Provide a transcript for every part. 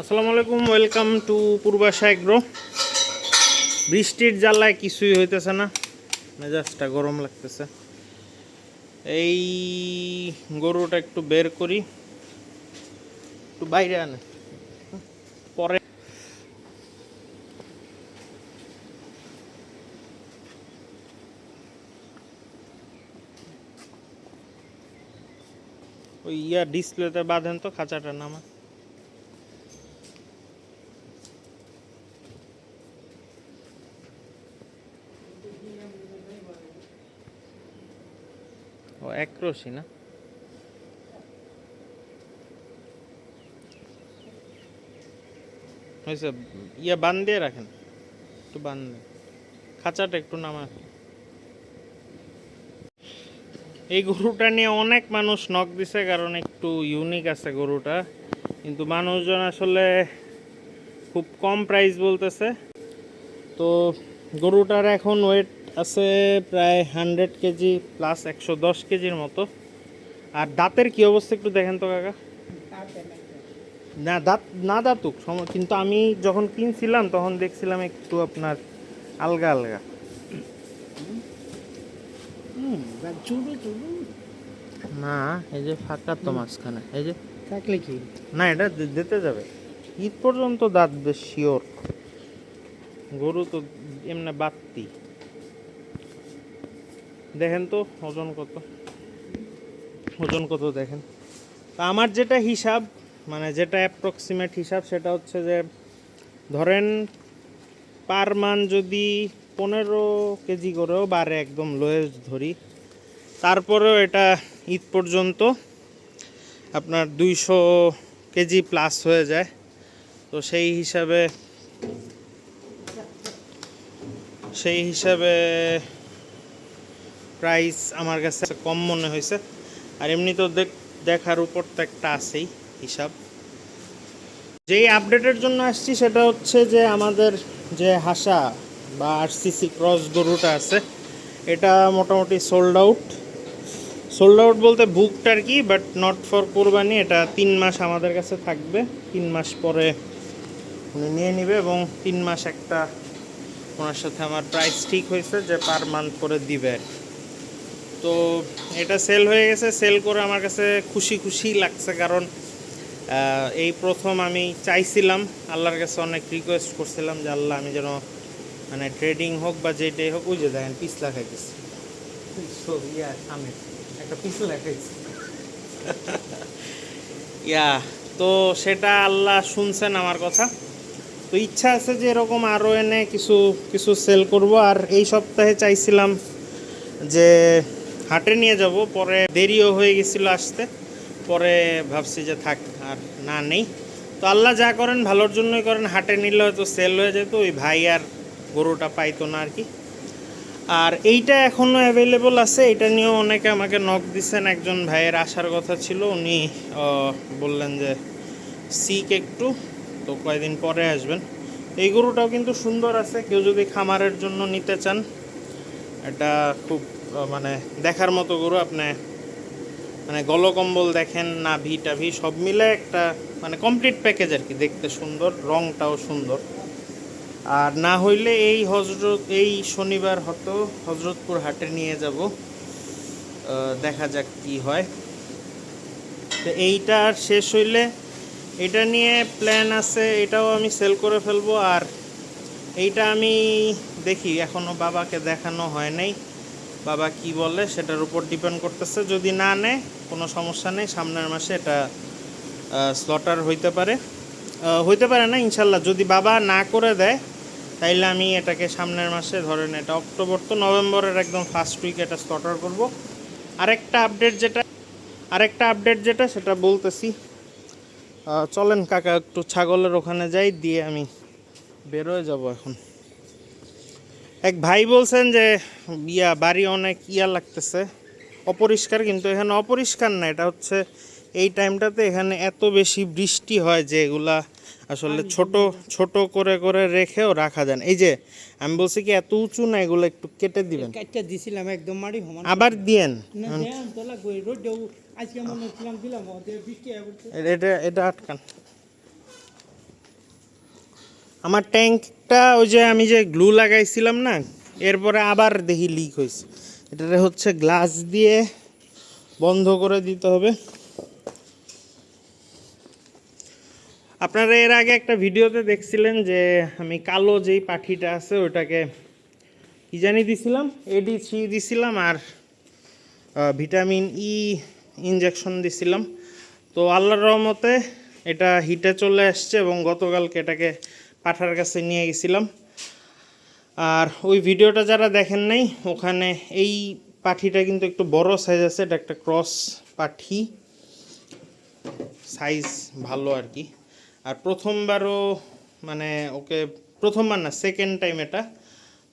আসসালামু আলাইকুম, welcome to Purbasha agro. বৃষ্টির জ্বালায় কিছুই হইতেছে না, মেজাজটা গরম লাগতেছে। এই গরুটা একটু বের করি, একটু বাইরে আনে। পরে ওই ইয়া ডিসপ্লেতে বাঁধেন তো, খাঁচাটা নামা। ও, এক রশি না? হয়েছে ইয়া বান দিয়ে রাখেন? একটু বান খাঁচাটা একটু নামা এই গরুটা নিয়ে অনেক মানুষ নখ দিছে, কারণ একটু ইউনিক আছে গরুটা। কিন্তু মানুষজন আসলে খুব কম প্রাইস বলতেছে। তো গরুটার এখন ওয়েট আছে প্রায় হান্ড্রেড কেজি প্লাস একশো দশ কেজির মতো। আর দাঁতের কি অবস্থা একটু দেখেন তো কাকা। না দাঁত না দাঁতুক কিন্তু আমি যখন কিনছিলাম তখন দেখছিলাম একটু আপনার আলগা আলগা। না এই যে ফাঁকা তো মাঝখানে এই যে থাকলে কি? না এটা দিতে যাবে। ঈদ পর্যন্ত দাঁত বেশ শিওর গরু তো এমনি বাত্তি দেখেন তো, ওজন কত? ওজন কত দেখেন? তা আমার যেটা হিসাব মানে যেটা অ্যাপ্রক্সিমেট হিসাব, সেটা হচ্ছে যে, ধরেন পার মান যদি পনেরো কেজি করেও বাড়ে একদম লোয়েস্ট ধরি, তারপরেও এটা ঈদ পর্যন্ত আপনার দুইশো কেজি প্লাস হয়ে যায়। তো সেই হিসাবে সেই হিসাবে প্রাইস আমার কাছে কম মনে হয়েছে। আর এমনি তো দেখ- দেখার উপর তো একটা আছেই হিসাব। যেই আপডেটের জন্য আসছি সেটা হচ্ছে যে আমাদের যে হাসা বা আরসিসি ক্রস গরুটা আছে, এটা মোটামুটি সোল্ড আউট সোল্ড আউট বলতে বুকটা আর কি বাট নট ফর কোরবানি, এটা তিন মাস আমাদের কাছে থাকবে। তিন মাস পরে উনি নিয়ে নেবে এবং তিন মাস একটা ওনার সাথে আমার প্রাইস ঠিক হয়েছে যে পার মান্থ করে দিবে আর কি। তো এটা সেল হয়ে গেছে সেল করে আমার কাছে খুশি খুশি লাগছে কারণ এই প্রথম আমি চাইছিলাম আল্লাহর কাছে অনেক রিকোয়েস্ট করছিলাম যে আল্লাহ আমি যেন মানে ট্রেডিং হোক বা যেটাই হোক ওই যে দেখেন পিছলা খাইতেছি। সামনে একটা পিছলা খাইছি ইয়া তো সেটা আল্লাহ শুনছেন আমার কথা। তো ইচ্ছা আছে যে এরকম আরও এনে কিছু কিছু সেল করব। আর এই সপ্তাহে চাইছিলাম যে হাটে নিয়ে যাব। পরে দেরিও হয়ে গেছিল আসতে। পরে ভাবছি যে থাক, আর না নেই। তো আল্লাহ যা করেন, ভালোর জন্যই করেন। হাটে নিলে হয়তো সেল হয়ে যেত, ওই ভাই আর গরুটা পাইতো না আর কি। আর এইটা এখনও অ্যাভেলেবল আছে। এটা নিয়েও অনেকে আমাকে নক দিচ্ছেন একজন ভাইয়ের আসার কথা ছিল। উনি বললেন যে সিক একটু, তো কয়েকদিন পরে আসবেন। এই গরুটাও কিন্তু সুন্দর আছে। কেউ যদি খামারের জন্য নিতে চান এটা খুব মানে দেখার মতো গরু, আপনি মানে গলকম্বল দেখেন, নাভি টাভি, সব মিলে একটা মানে কমপ্লিট প্যাকেজ আর কি, দেখতে সুন্দর, রংটাও সুন্দর। আর না হইলে এই হজরত, এই শনিবার হয়তো হজরতপুর হাটে নিয়ে যাব। দেখা যাক কি হয়। তো এইটা আর শেষ হইলে, এটা নিয়ে প্ল্যান আছে, এটাও আমি সেল করে ফেলব, আর এইটা আমি দেখি এখনও বাবাকে দেখানো হয় নাই। বাবা কি বলে সেটার উপর ডিপেন্ড করতেছে। যদি না নেয়, কোনো সমস্যা নেই, সামনের মাসে এটা স্লটার হইতে পারে। হইতে পারে না, ইনশাল্লাহ। যদি বাবা না করে দেয়, তাইলে আমি এটাকে সামনের মাসে, ধরেন এটা অক্টোবর তো নভেম্বরের একদম ফার্স্ট উইক এটা স্লটার করব। আরেকটা আপডেট যেটা, আরেকটা আপডেট যেটা, সেটা বলতেছি। চলেন কাকা, একটু ছাগলের ওখানে যাই, দিয়ে আমি বেরোয় যাব এখন। এক ভাই বলছেন যে ইয়া বাড়ি অনেক ইয়া লাগতেছে। অপরিষ্কার কিন্তু এখানে অপরিষ্কার না এটা হচ্ছে এই টাইমটাতে এখানে এত বেশি বৃষ্টি হয় যে এগুলা আসলে ছোট ছোট করে করে রেখেও রাখা যায় না। এই যে আমি বলছি কি এত উঁচু না এগুলো একটু কেটে দিবেন। দিছিলাম একদম মারি আবার দিয়েন। না দেন তো লাগবে রোদ দেও আজকে মনে হচ্ছিলাম দিলাম ওদের বৃষ্টি হয়ে পড়ছে এটা এটা আটকান আমার ট্যাঙ্কটা ওই যে আমি যে গ্লু লাগাইছিলাম না, এরপরে আবার দেখি লিক হয়েছে এটাতে হচ্ছে গ্লাস দিয়ে বন্ধ করে দিতে হবে। আপনারা এর আগে একটা ভিডিওতে দেখছিলেন যে আমি কালো যেই পাখিটা আছে, ওটাকে কি জানি দিছিলাম? এডি থ্রি দিছিলাম আর ভিটামিন ই ইনজেকশন দিছিলাম। তো আল্লাহর রহমতে এটা হিটে চলে আসছে এবং গতকালকে এটাকে পাঠার কাছে নিয়ে গেছিলাম। আর ওই ভিডিওটা যারা দেখেন নাই, ওখানে এই পাঠিটা কিন্তু একটু বড় সাইজ আছে, এটা একটা ক্রস পাঠি। সাইজ ভালো আর কি। আর প্রথমবারও মানে ওকে প্রথমবার না সেকেন্ড টাইম এটা।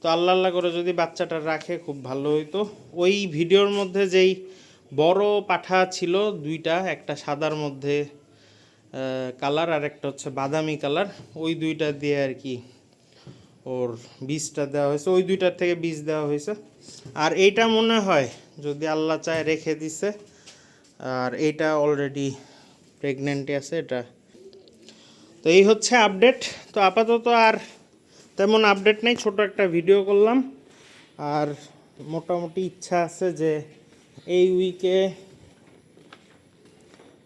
তো আল্লাহ আল্লাহ করে যদি বাচ্চাটা রাখে, খুব ভালো হইতো। ওই ভিডিওর মধ্যে যেই বড় পাঠা ছিল দুইটা, একটা সাদার মধ্যে কালার আর একটা হচ্ছে বাদামি কালার ওই দুইটা দিয়ে আর কি ওর বীজটা দেওয়া হয়েছে। ওই দুইটার থেকে বীজ দেওয়া হয়েছে। আর এইটা মনে হয় যদি আল্লাহ চায় রেখে দিছে, আর এইটা অলরেডি প্রেগনেন্টই আছে এটা। তো এই হচ্ছে আপডেট তো আপাতত আর তেমন আপডেট নেই, ছোট একটা ভিডিও করলাম। আর মোটামুটি ইচ্ছা আছে যে এই উইকে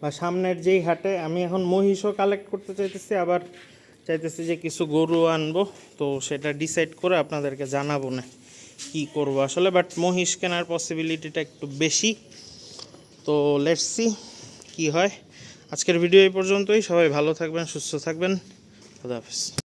বা সামনের যেই হাটে আমি এখন মহিষও কালেক্ট করতে চাইতেছি, আবার চাইতেছি যে কিছু গরু আনব। তো সেটা ডিসাইড করে আপনাদেরকে জানাব না কি করব আসলে বাট মহিষ কেনার পসিবিলিটিটা একটু বেশি। তো লেটস কি হয়। আজকের ভিডিও এই পর্যন্তই। সবাই ভালো থাকবেন, সুস্থ থাকবেন। খুদা হাফেজ।